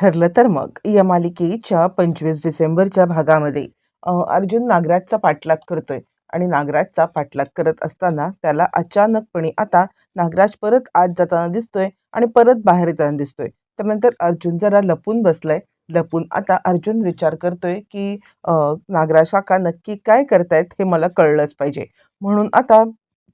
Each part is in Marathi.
ठरलं तर मग. या मालिकेच्या पंचवीस डिसेंबरच्या भागामध्ये अर्जुन नागराजचा पाठलाग करतोय आणि नागराजचा पाठलाग करत असताना त्याला अचानकपणे आता नागराज परत आत जाताना दिसतोय आणि परत बाहेर येताना दिसतोय. त्यानंतर अर्जुन जरा लपून बसलाय. लपून आता अर्जुन विचार करतोय की नागराज काका नक्की काय करतायत हे मला कळलंच पाहिजे. म्हणून आता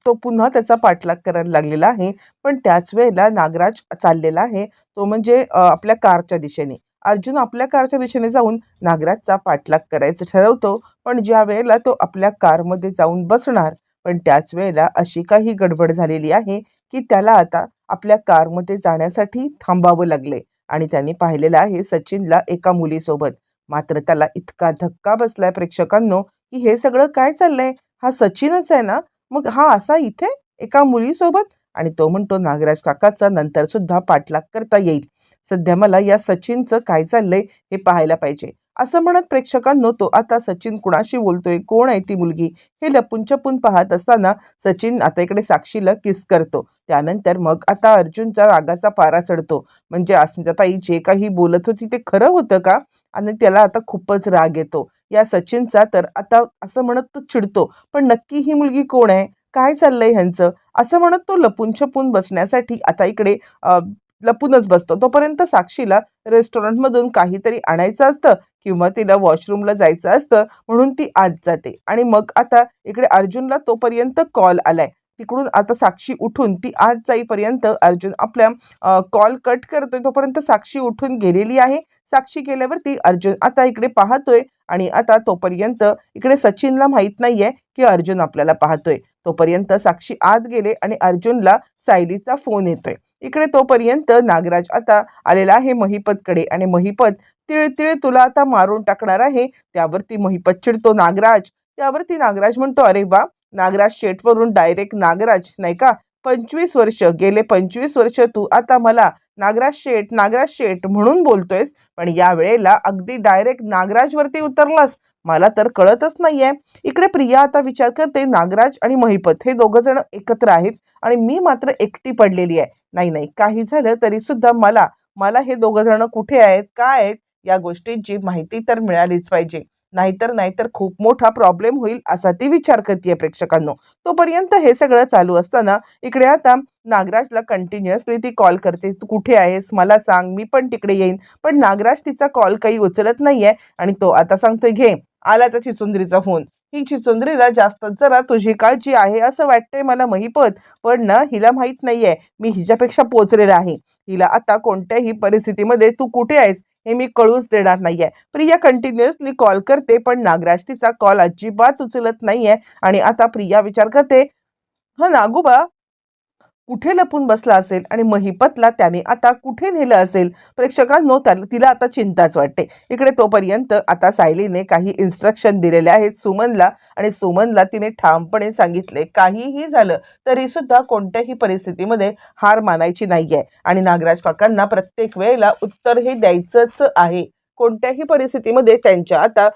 तो पुन्हा त्याचा पाठलाग करायला लागलेला आहे. पण त्याच वेळेला नागराज चाललेला आहे. तो म्हणजे आपल्या कारच्या दिशेने. अर्जुन आपल्या कारच्या दिशेने जाऊन नागराजचा पाठलाग करायचं ठरवतो. पण ज्या वेळेला तो आपल्या कारमध्ये जाऊन बसणार पण त्याच वेळेला अशी काही गडबड झालेली आहे की त्याला आता आपल्या कारमध्ये जाण्यासाठी थांबावं लागले आणि त्यांनी पाहिलेलं आहे सचिनला एका मुलीसोबत. मात्र त्याला इतका धक्का बसलाय प्रेक्षकांनो की हे सगळं काय चाललंय? हा सचिनच आहे ना? मग हा असा इथे एका मुलीसोबत आणि तो म्हणतो नागराज काकाचा नंतर सुद्धा पाठलाग करता येईल. सध्या मला या सचिनचं काय चाललंय हे पाहायला पाहिजे. असं म्हणत प्रेक्षकांनो तो आता सचिन कुणाशी बोलतोय? कोण आहे ती मुलगी? हे लपून छपून पाहत असताना सचिन आता इकडे साक्षीला किस करतो. त्यानंतर मग आता अर्जुनचा रागाचा पारा चढतो. म्हणजे अस्मिताताई जे काही बोलत होती ते खरं होतं का? आणि त्याला आता खूपच राग येतो. या सचिनचा तर आता असं म्हणत तो चिडतो. पण नक्की ही मुलगी कोण आहे? काय चाललंय ह्यांचं? असं म्हणत तो लपून छपून बसण्यासाठी आता इकडे लपूनच बसतो. तोपर्यंत साक्षीला रेस्टॉरंटमधून काहीतरी आणायचं असतं किंवा तिला वॉशरूमला जायचं असतं म्हणून ती आत जाते. आणि मग आता इकडे अर्जुनला तोपर्यंत कॉल आलाय. तिकडून आता साक्षी उठून ती आज जाईपर्यंत अर्जुन आपल्या कॉल कट करतोय तोपर्यंत साक्षी उठून गेलेली आहे. साक्षी गेल्यावरती अर्जुन आता इकडे पाहतोय आणि आता तोपर्यंत इकडे सचिनला माहीत नाहीये की अर्जुन आपल्याला पाहतोय. तोपर्यंत साक्षी आत गेले आणि अर्जुनला सायलीचा फोन येतोय. इकडे तोपर्यंत नागराज आता आलेला आहे महिपतकडे आणि महिपत तिळ तिळ तुला आता मारून टाकणार आहे. त्यावरती महिपत चिडतो नागराज. त्यावरती नागराज म्हणतो अरे वा नागराज शेठवरून डायरेक्ट नागराज नाही का? पंचवीस वर्ष गेले पंचवीस वर्ष तू. आता मला नागराज शेठ नागराज शेठ म्हणून बोलतोयस पण या वेळेला अगदी डायरेक्ट नागराजवरती उतरलास. मला तर कळतच नाहीये. इकडे प्रिया आता विचार करते नागराज आणि महिपत हे दोघं जण एकत्र आहेत आणि मी मात्र एकटी पडलेली आहे. नाही नाही काही झालं तरी सुद्धा मला मला हे दोघं जण कुठे आहेत काय आहेत या गोष्टींची माहिती तर मिळालीच पाहिजे. नाहीतर नाहीतर खूप मोठा प्रॉब्लेम होईल असा ती विचार करते प्रेक्षकांनो. तोपर्यंत हे सगळं चालू असताना इकडे आता नागराजला कंटिन्युअसली ती कॉल करते तू कुठे आहेस? मला सांग मी पण तिकडे येईन. पण नागराज तिचा कॉल काही उचलत नाहीये आणि तो आता सांगतोय घे. आला तर चिसुंदरीचा फोन ही चिचुंद्रीला जास्त जरा तुझी काळजी आहे असं वाटतंय मला महिपत पण ना हिला माहीत नाहीये. मी हिच्यापेक्षा पोचलेला आहे. हिला आता कोणत्याही परिस्थितीमध्ये तू कुठे आहेस हे मी कळूच देणार नाहीये. प्रिया कंटिन्युअसली कॉल करते पण नागराज तिचा कॉल अजिबात उचलत नाहीये. आणि आता प्रिया विचार करते हा नागोबा कुठे लपून बसला असेल आणि महिपतला त्याने आता कुठे नेलं असेल? प्रेक्षकांनो त्याला तिला आता चिंताच वाटते. इकडे तोपर्यंत आता सायलीने काही इन्स्ट्रक्शन दिलेले आहेत सुमनला आणि सुमनला तिने ठामपणे सांगितले काहीही झालं तरी सुद्धा कोणत्याही परिस्थितीमध्ये हार मानायची नाही आहे आणि नागराज काकांना प्रत्येक वेळेला उत्तर हे द्यायचंच आहे. कोणत्याही परिस्थितीमध्ये त्यांच्या आता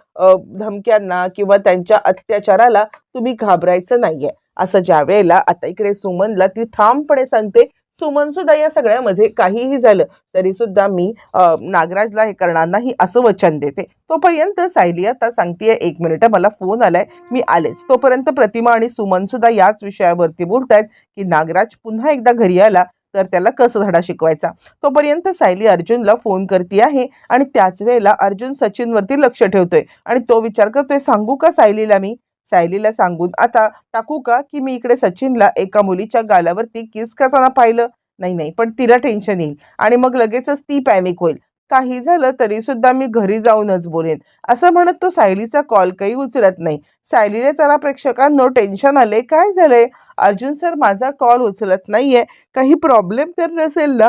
धमक्यांना किंवा त्यांच्या अत्याचाराला तुम्ही घाबरायचं नाही आहे असं ज्या वेळेला आता इकडे सुमनला ती ठामपणे सांगते सुमन सुद्धा या सगळ्यामध्ये काहीही झालं तरी सुद्धा मी नागराजला हे करणार नाही असं वचन देते. तोपर्यंत सायली आता सांगतेय एक मिनिट मला फोन आलाय मी आलेच. तोपर्यंत प्रतिमा आणि सुमन सुद्धा याच विषयावरती बोलतायत की नागराज पुन्हा एकदा घरी आला तर त्याला कसं धडा शिकवायचा? तोपर्यंत सायली अर्जुनला फोन करते आहे आणि त्याच वेळेला अर्जुन सचिनवरती लक्ष ठेवतोय आणि तो विचार करतोय सांगू का सायलीला मी? सायलीला सांगून आता टाकू का की मी इकडे सचिनला एका मुलीच्या गालावरती किस करताना पाहिलं? नाही नाही पण तिला टेन्शन येईल आणि मग लगेचच ती पॅनिक होईल. काही झालं तरी सुद्धा मी घरी जाऊनच बोलेन. असं म्हणत तो सायलीचा कॉल काही उचलत नाही. सायलीला जरा प्रेक्षकांनो टेन्शन आले काय झालंय? अर्जुन सर माझा कॉल उचलत नाहीये. काही प्रॉब्लेम तर नसेल ना?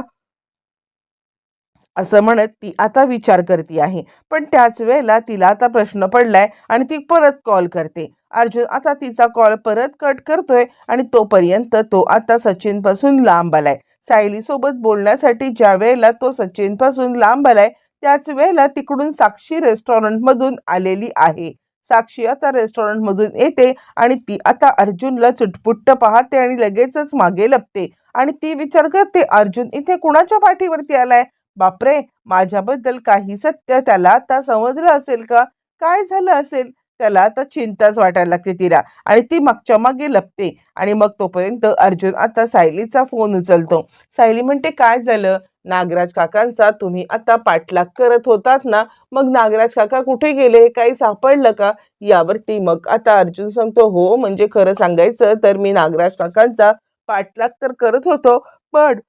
असं म्हणत ती आता विचार करते आहे. पण त्याच वेळेला तिला आता प्रश्न पडलाय आणि ती परत कॉल करते. अर्जुन आता तिचा कॉल परत कट करतोय आणि तोपर्यंत तो आता सचिनपासून लांब आलाय. सायलीसोबत बोलण्यासाठी ज्या वेळेला तो सचिनपासून लांब आलाय त्याच वेळेला तिकडून साक्षी रेस्टॉरंटमधून आलेली आहे. साक्षी आता रेस्टॉरंटमधून येते आणि ती आता अर्जुनला चुटपुट्ट पाहते आणि लगेचच मागे लपते. आणि ती विचार करते अर्जुन इथे कुणाच्या पाठीवरती आलाय? बापरे माझ्याबद्दल काही सत्य त्याला आता समजलं असेल का? काय झालं असेल? त्याला आता चिंताच वाटायला लागते तिला आणि ती मागच्या मागे लपते आणि मग तोपर्यंत अर्जुन आता सायलीचा फोन उचलतो. सायली म्हणते काय झालं? नागराज काकांचा तुम्ही आता पाठलाग करत होतात ना? मग नागराज काका कुठे गेले? काही सापडलं का? यावरती मग आता अर्जुन सांगतो हो म्हणजे खरं सांगायचं तर मी नागराज काकांचा पाठलाग तर करत होतो पण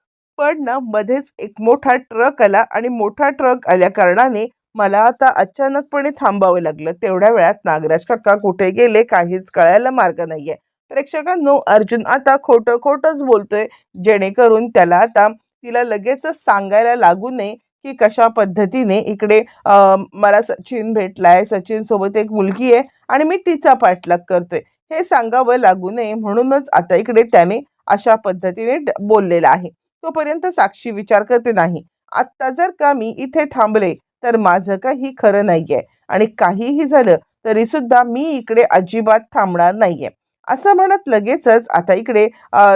पण ना मध्येच एक मोठा ट्रक आला आणि मोठा ट्रक आल्या कारणाने मला आता अचानकपणे थांबावं लागलं. तेवढ्या वेळात नागराज काका कुठे गेले काहीच कळायला मार्ग नाहीये. प्रेक्षकांनो अर्जुन आता खोटं खोटंच बोलतोय. जेणेकरून त्याला आता तिला लगेचच सांगायला लागू नये की कशा पद्धतीने इकडे मला सचिन भेटलाय सचिन सोबत एक मुलगी आहे आणि मी तिचा पाठलाग करतोय. हे सांगावं लागू नये म्हणूनच आता इकडे त्याने अशा पद्धतीने ड- आहे. तोपर्यंत साक्षी विचार करते नाही. आत्ता जर का मी इथे थांबले तर माझं काही खरं नाहीये आणि काहीही झालं तरी सुद्धा मी इकडे अजिबात थांबणार नाहीये. असं म्हणत लगेचच आता इकडे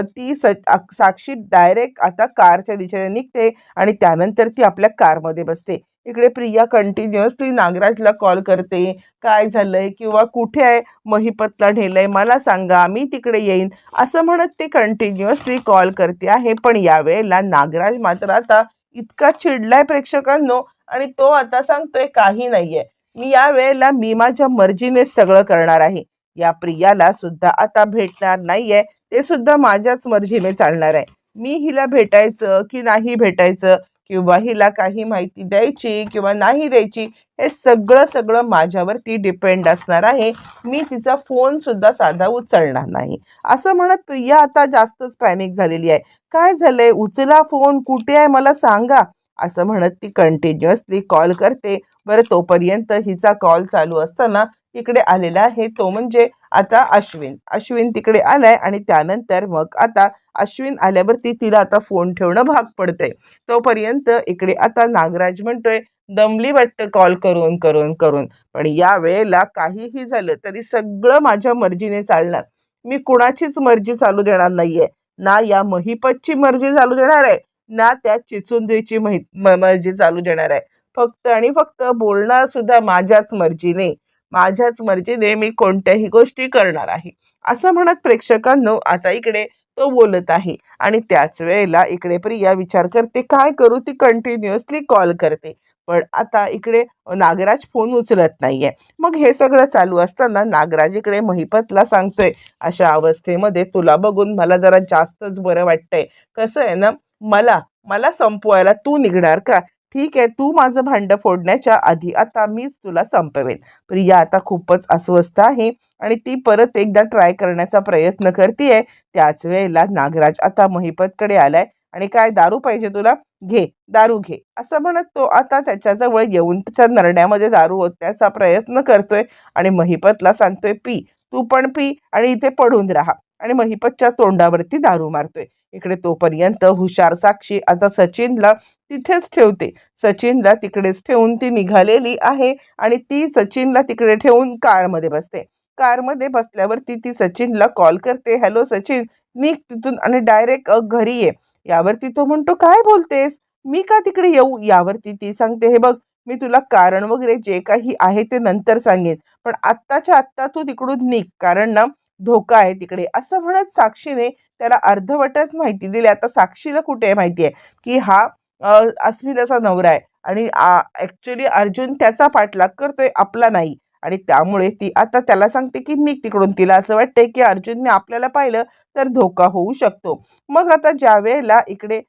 ती स साक्षी डायरेक्ट आता कारच्या दिशेने निघते आणि त्यानंतर ती आपल्या कारमध्ये बसते. इकडे प्रिया कंटिन्युअसली नागराजला कॉल करते. काय झालंय किंवा कुठे आहे? महिपतला नेलंय. मला सांगा मी तिकडे येईन. असं म्हणत ते कंटिन्युअसली कॉल करते आहे. पण यावेळेला नागराज मात्र आता इतका चिडलाय प्रेक्षकांनो आणि तो आता सांगतोय काही नाहीये. मी या वेळेला मी माझ्या मर्जीने सगळं करणार आहे. या प्रियाला सुद्धा आता भेटणार नाहीये. ते सुद्धा माझ्याच मर्जीने चालणार आहे. मी हिला भेटायचं की नाही भेटायचं? किंवा हिला काही माहिती द्यायची किंवा नाही द्यायची हे सगळं सगळं माझ्यावरती डिपेंड असणार आहे. मी तिचा फोन सुद्धा साधा उचलणार नाही. असं म्हणत प्रिया आता जास्तच पॅनिक झालेली आहे. काय झालंय? उचला फोन कुठे आहे? मला सांगा. असं म्हणत ती कंटिन्युअसली कॉल करते. बरं तोपर्यंत हिचा कॉल चालू असताना इकडे आलेला आहे. तो म्हणजे आता अश्विन. अश्विन तिकडे आलाय आणि त्यानंतर मग आता अश्विन आल्यावरती तिला आता फोन ठेवणं भाग पडतंय. तोपर्यंत इकडे आता नागराज म्हणतोय दमली वाटतं कॉल करून करून करून. पण या वेळेला काहीही झालं तरी सगळं माझ्या मर्जीने चालणार. मी कुणाचीच मर्जी चालू देणार नाहीये. ना या महिपतची मर्जी चालू देणार आहे. ना त्या चिचुंदीची म- मर्जी चालू देणार आहे. फक्त आणि फक्त बोलणार सुद्धा माझ्याच मर्जीने. माझ्याच मर्जीने मी कोणत्याही गोष्टी करणार आहे. असं म्हणत प्रेक्षकांनो आता इकडे तो बोलत आहे आणि त्याच वेळेला इकडे प्रिया विचार करते काय करू ती कंटिन्युअसली कॉल करते? पण आता इकडे नागराज फोन उचलत नाहीये. मग हे सगळं चालू असताना नागराज इकडे महिपतला सांगतोय अशा अवस्थेमध्ये तुला बघून मला जरा जास्तच बरं वाटतंय. कसं आहे ना मला मला संपवायला तू निघणार का? ठीक आहे तू माझं भांडं फोडण्याच्या आधी आता मीच तुला संपवेन. प्रिया आता खूपच अस्वस्थ आहे आणि ती परत एकदा ट्राय करण्याचा प्रयत्न करते त्याच वेळेला नागराज आता महिपतकडे आलाय आणि काय दारू पाहिजे तुला? घे दारू घे. असं म्हणत तो आता त्याच्याजवळ येऊन त्याच्या नरण्यामध्ये दारू ओतण्याचा प्रयत्न करतोय आणि महिपतला सांगतोय पी तू पण पी आणि इथे पडून राहा. आणि महिपतच्या तोंडावरती दारू मारतोय. इकडे तोपर्यंत हुशार साक्षी आता सचिनला तिथेच ठेवते. सचिनला तिकडेच ठेवून ती निघालेली आहे आणि ती सचिनला तिकडे ठेवून कारमध्ये बसते. कारमध्ये बसल्यावरती ती सचिनला कॉल करते हॅलो सचिन निघ तिथून आणि डायरेक्ट घरी ये. यावरती तो म्हणतो काय बोलतेस? मी का तिकडे येऊ? यावरती ती सांगते हे बघ मी तुला कारण वगैरे जे काही आहे ते नंतर सांगेन पण आत्ताच्या आत्ता तू तिकडून निघ कारण ना धोका आहे तिकडे. असं म्हणत साक्षीने त्याला अर्धवटच माहिती दिली. आता साक्षीला कुठे माहिती आहे? की हा अ, अस्मिताचा नवरा आहे. आणि ॲक्च्युली अर्जुन त्याचा पाठलाग करतोय आपला नाही. आणि त्यामुळे ती आता त्याला सांगते की निघ तिकडून तिला. असं वाटतंय की अर्जुनने आपल्याला पाहिलं तर धोका होऊ शकतो. मग आता ज्या वेळेला इकडे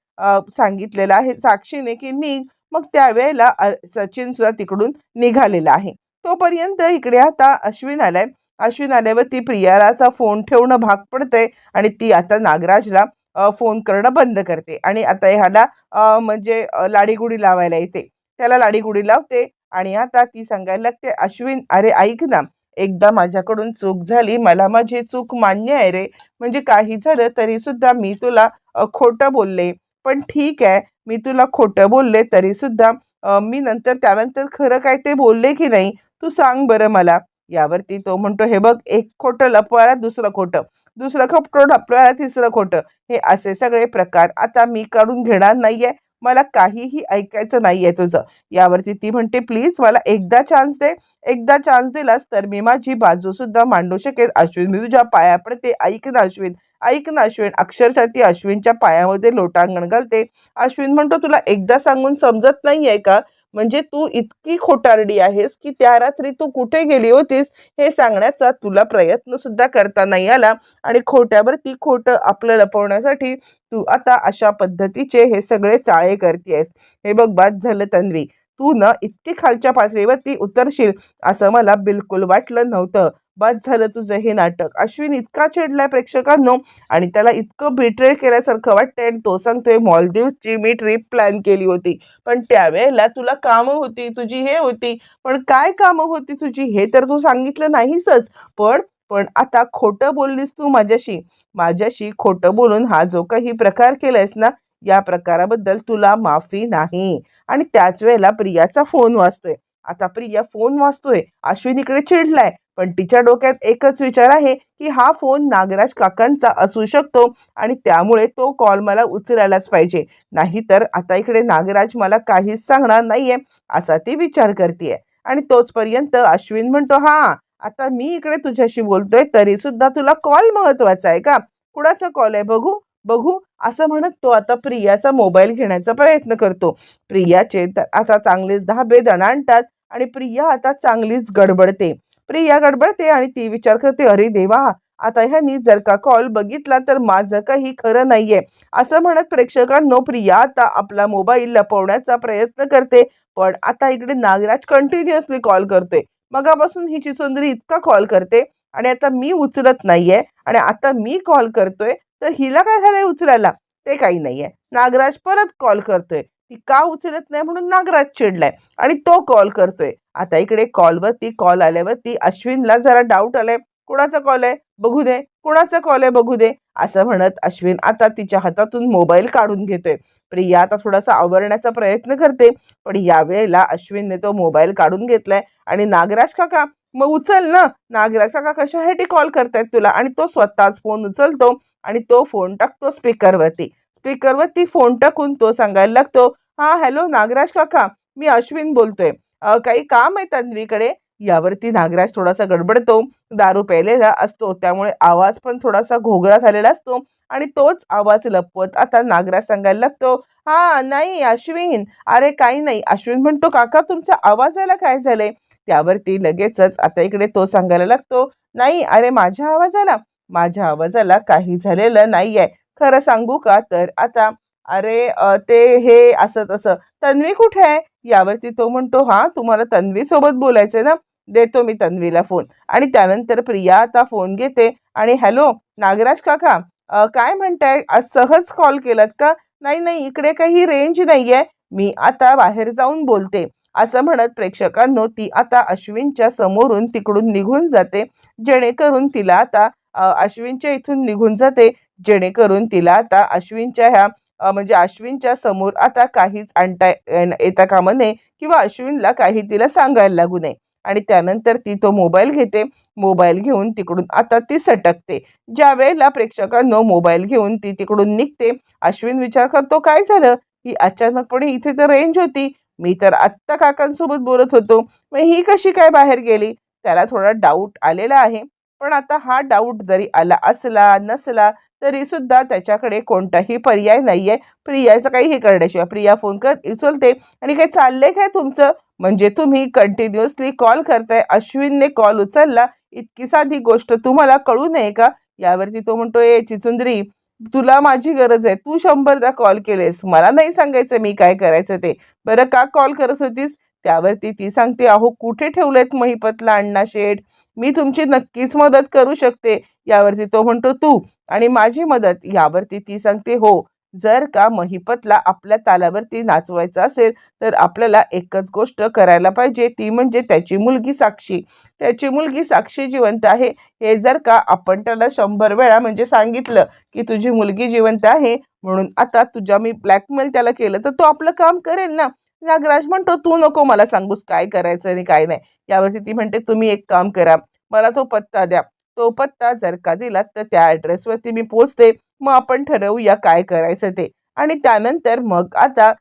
सांगितलेलं आहे साक्षीने की निघ. मग त्यावेळेला सचिन सुद्धा तिकडून निघालेला आहे. तोपर्यंत इकडे आता अश्विन आलाय. अश्विन आल्यावर ती प्रियाला आता फोन ठेवणं भाग पडतंय. आणि ती आता नागराजला फोन करणं बंद करते. आणि आता ह्याला म्हणजे लाडीगुडी लावायला येते. त्याला लाडीगुडी लावते आणि आता ती सांगायला लागते अश्विन अरे ऐक ना एकदा माझ्याकडून चूक झाली. मला माझी चूक मान्य आहे रे. म्हणजे काही झालं तरी सुद्धा मी तुला खोटं बोलले. पण ठीक आहे मी तुला खोटं बोलले तरी सुद्धा मी नंतर त्यानंतर खरं काय ते बोलले की नाही तू सांग बरं मला. यावरती तो म्हणतो हे बघ एक खोटं लपवायला दुसरं खोटं. दुसरं खोटं ढपलं तिसरं खोटं. हे असे सगळे प्रकार आता मी काढून घेणार नाहीये. मला काहीही ऐकायचं नाहीये तुझं. यावरती ती म्हणते प्लीज मला एकदा चान्स दे. एकदा चान्स दिलास तर मी माझी बाजू सुद्धा मांडू शकेल अश्विन मी तुझ्या पाया पडते. ऐक ना अश्विन. ऐक ना अश्विन. अक्षरशः ती अश्विनच्या पायामध्ये लोटांगण घालते. अश्विन म्हणतो तुला एकदा सांगून समजत नाहीये का? म्हणजे तू इतकी खोटारडी आहेस की त्या रात्री तू कुठे गेली होतीस हे सांगण्याचा तुला प्रयत्न सुद्धा करता नाही आला. आणि खोट्यावरती खोटं आपलं लपवण्यासाठी तू आता अशा पद्धतीचे हे सगळे चाळे करतेस हे बघ बाद झालं तन्वी. तू ना इतकी खालच्या पातळीवरती उतरशील असं मला बिलकुल वाटलं नव्हतं. बस झालं तुझं हे नाटक. अश्विन इतका चिडलाय प्रेक्षकांनो आणि त्याला इतकं बिट्रेड केल्यासारखं वाटतंय आणि तो सांगतोय मॉलदीवची मी ट्रिप प्लॅन केली होती पण त्यावेळेला तुला कामं होती तुझी हे होती पण काय कामं होती तुझी हे तर तू सांगितलं नाहीसच. पण पण आता खोटं बोललीस तू माझ्याशी. माझ्याशी खोटं बोलून हा जो काही प्रकार केलायस ना या प्रकाराबद्दल तुला माफी नाही. आणि त्याच वेळेला प्रियाचा फोन वाचतोय आता प्रिया फोन वाचतोय अश्विन इकडे चिडलाय. पण तिच्या डोक्यात एकच विचार आहे की हा फोन नागराज काकांचा असू शकतो आणि त्यामुळे तो कॉल मला उचलायलाच पाहिजे. नाहीतर आता इकडे नागराज मला काहीच सांगणार नाहीये असा ती विचार करते आणि तोचपर्यंत अश्विन म्हणतो हा आता मी इकडे तुझ्याशी बोलतोय तरी सुद्धा तुला कॉल महत्त्वाचा आहे का? कुणाचा कॉल आहे बघू? बघू असं म्हणत तो आता प्रियाचा मोबाईल घेण्याचा प्रयत्न करतो. प्रियाचे तर आता चांगलेच धाबे दणाणतात. आणि प्रिया आता चांगलीच गडबडते. प्रिया गडबडते आणि ती विचार करते अरे देवा आता ह्यांनी जर का कॉल बघितला तर माझं काही खरं नाहीये. असं म्हणत प्रेक्षकांनो प्रिया आता आपला मोबाईल लपवण्याचा प्रयत्न करते पण आता इकडे नागराज कंटिन्युअसली कॉल करतोय. मगापासून हिची सुंदरी इतका कॉल करते आणि आता मी उचलत नाहीये आणि आता मी कॉल करतोय तर हिला काय झालंय उचलायला? ते काही नाहीये. नागराज परत कॉल करतोय. ती का उचलत नाही म्हणून नागराज चिडलाय. आणि तो कॉल करतोय. आता इकडे कॉलवरती कॉल आल्यावरती अश्विनला जरा डाऊट आलाय. कुणाचा कॉल आहे? बघू दे. कुणाचा कॉल आहे? बघू दे. असं म्हणत अश्विन आता तिच्या हातातून मोबाईल काढून घेतोय. प्रिया आता थोडासा आवरण्याचा प्रयत्न करते. पण यावेळेला अश्विनने तो मोबाईल काढून घेतलाय. आणि नागराज काका मग उचल ना. नागराज काका कशासाठी कॉल करतायत तुला? आणि तो स्वतःच फोन उचलतो. आणि तो फोन टाकतो स्पीकरवरती स्पीकरवरती फोन टाकून तो सांगायला लागतो हा हॅलो नागराज काका मी अश्विन बोलतोय. काही काम आहे तन्वीकडे? यावरती नागराज थोडासा गडबडतो दारू प्यायलेला असतो त्यामुळे आवाज पण थोडासा घोगरा झालेला असतो आणि तोच आवाज लपवत आता नागराज सांगायला लागतो हा नाही अश्विन. अरे काही नाही. अश्विन म्हणतो काका तुमच्या आवाजाला काय झालंय? त्यावरती लगेचच आता इकडे तो सांगायला लागतो नाही अरे माझ्या आवाजाला माझ्या आवाजाला काही झालेलं नाहीये. खरं सांगू का तर आता अरे ते हे असं तसं. तन्वी कुठे आहे? यावरती तो म्हणतो हा तुम्हाला तन्वी सोबत बोलायचंय ना? देतो मी तन्वीला फोन आणि त्यानंतर प्रिया आता फोन घेते आणि हॅलो नागराज काका काय म्हणताय? आज सहज कॉल केलात का? नाही नाही इकडे काही रेंज नाहीये. मी आता बाहेर जाऊन बोलते. असं म्हणत प्रेक्षकांनो ती आता अश्विनच्या समोरून तिकडून निघून जाते. जेणेकरून तिला आता अश्विनच्या इथून निघून जाते. जेणेकरून तिला आता अश्विनच्या ह्या म्हणजे अश्विनच्या समोर आता काहीच आणता येता कामा नये किंवा अश्विनला काही तिला सांगायला लागू नये. आणि त्यानंतर ती तो मोबाईल घेते. मोबाईल घेऊन तिकडून आता ती सटकते. ज्या वेळेला प्रेक्षकांनो मोबाईल घेऊन ती तिकडून निघते अश्विन विचार करतो काय झालं? ही अचानकपणे इथे तर रेंज होती. मी तर आत्ता काकांसोबत बोलत होतो. मग ही कशी काय बाहेर गेली? त्याला थोडा डाऊट आलेला आहे. पण आता हा डाऊट जरी आला असला नसला तरी सुद्धा त्याच्याकडे कोणताही पर्याय नाहीये. प्रियाचं काही हे करण्याशिवाय. प्रिया फोन कर उचलते. आणि काय चाललंय काय तुमचं? म्हणजे तुम्ही कंटिन्युअसली कॉल करताय. अश्विनने कॉल उचलला. इतकी साधी गोष्ट तुम्हाला कळू नये का? यावरती तो म्हणतो ए चिचुंदरी तुला माझी गरज आहे. तू शंभरदा कॉल केलेस. मला नाही सांगायचं मी काय करायचं ते. बरं का कॉल करत होतीस? त्यावरती ती सांगते अहो कुठे ठेवलेत महिपतला अण्णा शेठ? मी तुमची नक्कीच मदत करू शकते. यावरती तो म्हणतो तू आणि माझी मदत यावरती ती सांगते हो जर का महिपतला आपल्या तालावरती नाचवायचं असेल तर आपल्याला एकच गोष्ट करायला पाहिजे. ती म्हणजे त्याची मुलगी साक्षी. त्याची मुलगी साक्षी जिवंत आहे. हे जर का आपण त्याला शंभर वेळा म्हणजे सांगितलं की तुझी मुलगी जिवंत आहे म्हणून आता तुझ्या मी ब्लॅकमेल त्याला केलं तर तो आपलं काम करेल ना. नागराज म्हणतो तू नको मला सांगूस काय करायचं आणि काय नाही. यावरती ती म्हणते तुम्ही एक काम करा मला तो पत्ता द्या. तो पत्ता जर का दिला तर त्या ॲड्रेसवरती मी पोचते. मग आपण ठरवूया काय करायचं ते. आणि त्यानंतर मग आता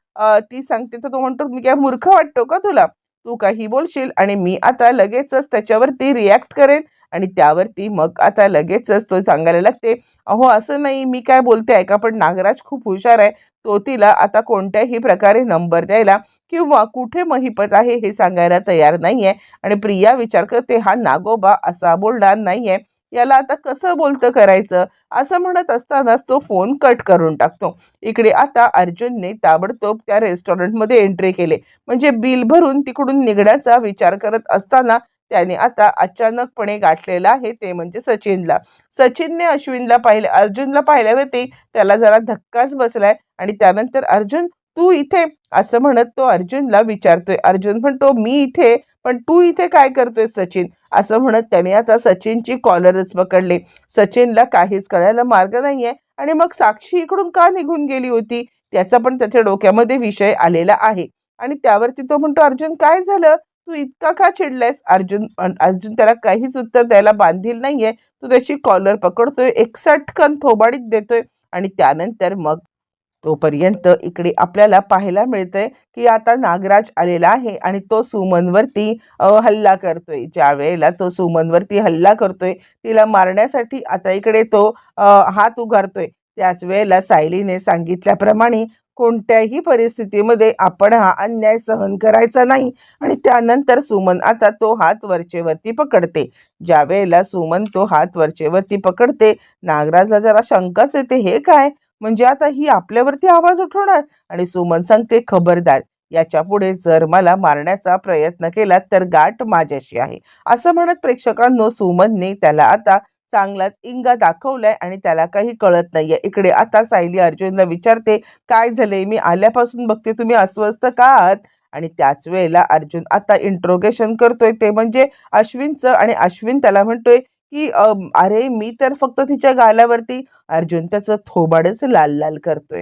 ती सांगते तर तो म्हणतो मी काय मूर्ख वाटतो का तुला? तू काही बोलशील आणि मी आता लगेचच त्याच्यावरती रिॲक्ट करेन आणि त्यावरती मग आता लगेचच तो सांगायला लागते अहो असं नाही मी काय बोलते ऐका पण नागराज खूप हुशार आहे तो तिला आता कोणत्याही प्रकारे नंबर द्यायला किंवा कुठे महिपत आहे हे सांगायला तयार नाही आहे आणि प्रिया विचार करते हा नागोबा असा बोलणार नाही आहे याला आता कसं बोलतं करायचं? असं म्हणत असतानाच तो फोन कट करून टाकतो. इकडे आता अर्जुनने ताबडतोब त्या रेस्टॉरंटमध्ये एंट्री केले. म्हणजे बिल भरून तिकडून निघण्याचा विचार करत असताना त्याने आता अचानकपणे गाठलेला आहे ते म्हणजे सचिनला. सचिनने अश्विनला पाहिले अर्जुनला पाहिल्यावरती त्याला जरा धक्काच बसलाय आणि त्यानंतर अर्जुन तू इथे असं म्हणत तो अर्जुनला विचारतोय. अर्जुन म्हणतो मी इथे पण तू इथे काय करतोय सचिन? असं म्हणत त्याने आता सचिनची कॉलरच पकडले. सचिनला काहीच कळायला मार्ग नाहीये आणि मग साक्षी इकडून का निघून गेली होती? त्याचा पण त्याच्या डोक्यामध्ये विषय आलेला आहे. आणि त्यावरती तो म्हणतो अर्जुन काय झालं? तू इतका का चिडलायस? अर्जुन अर्जुन त्याला काहीच उत्तर द्यायला बांधील नाहीये. तो त्याची कॉलर पकडतोय एकसटकन थोबाडीत देतोय आणि त्यानंतर मग तोपर्यंत इकडे आपल्याला पाहायला मिळतंय की आता नागराज आलेला आहे आणि तो सुमनवरती हल्ला करतोय. ज्या वेळेला तो सुमनवरती हल्ला करतोय तिला मारण्यासाठी आता इकडे तो हात उगारतोय त्याच वेळेला सायलीने सांगितल्याप्रमाणे कोणत्याही परिस्थितीमध्ये आपण हा अन्याय सहन करायचा नाही. आणि त्यानंतर सुमन आता तो हात वरचेवरती पकडते. ज्या वेळेला सुमन तो हात वरचेवरती पकडते नागराजला जरा शंकाच येते हे काय? म्हणजे आता ही आपल्यावरती आवाज उठवणार? आणि सुमन सांगते खबरदार याच्यापुढे जर मला मारण्याचा प्रयत्न केला तर गाठ माझ्याशी आहे. असं म्हणत प्रेक्षकांनो सुमनने त्याला आता चांगलाच इंगा दाखवलाय आणि त्याला काही कळत नाहीये. इकडे आता सायली अर्जुनला विचारते काय झालंय? मी आल्यापासून बघते तुम्ही अस्वस्थ का आहात? आणि त्याच वेळेला अर्जुन आता इंट्रोगेशन करतोय. ते म्हणजे अश्विनचं आणि अश्विन त्याला म्हणतोय की अरे मी तर फक्त तिच्या गाल्यावरती अर्जुन त्याचं थोबाडच लाल लाल करतोय.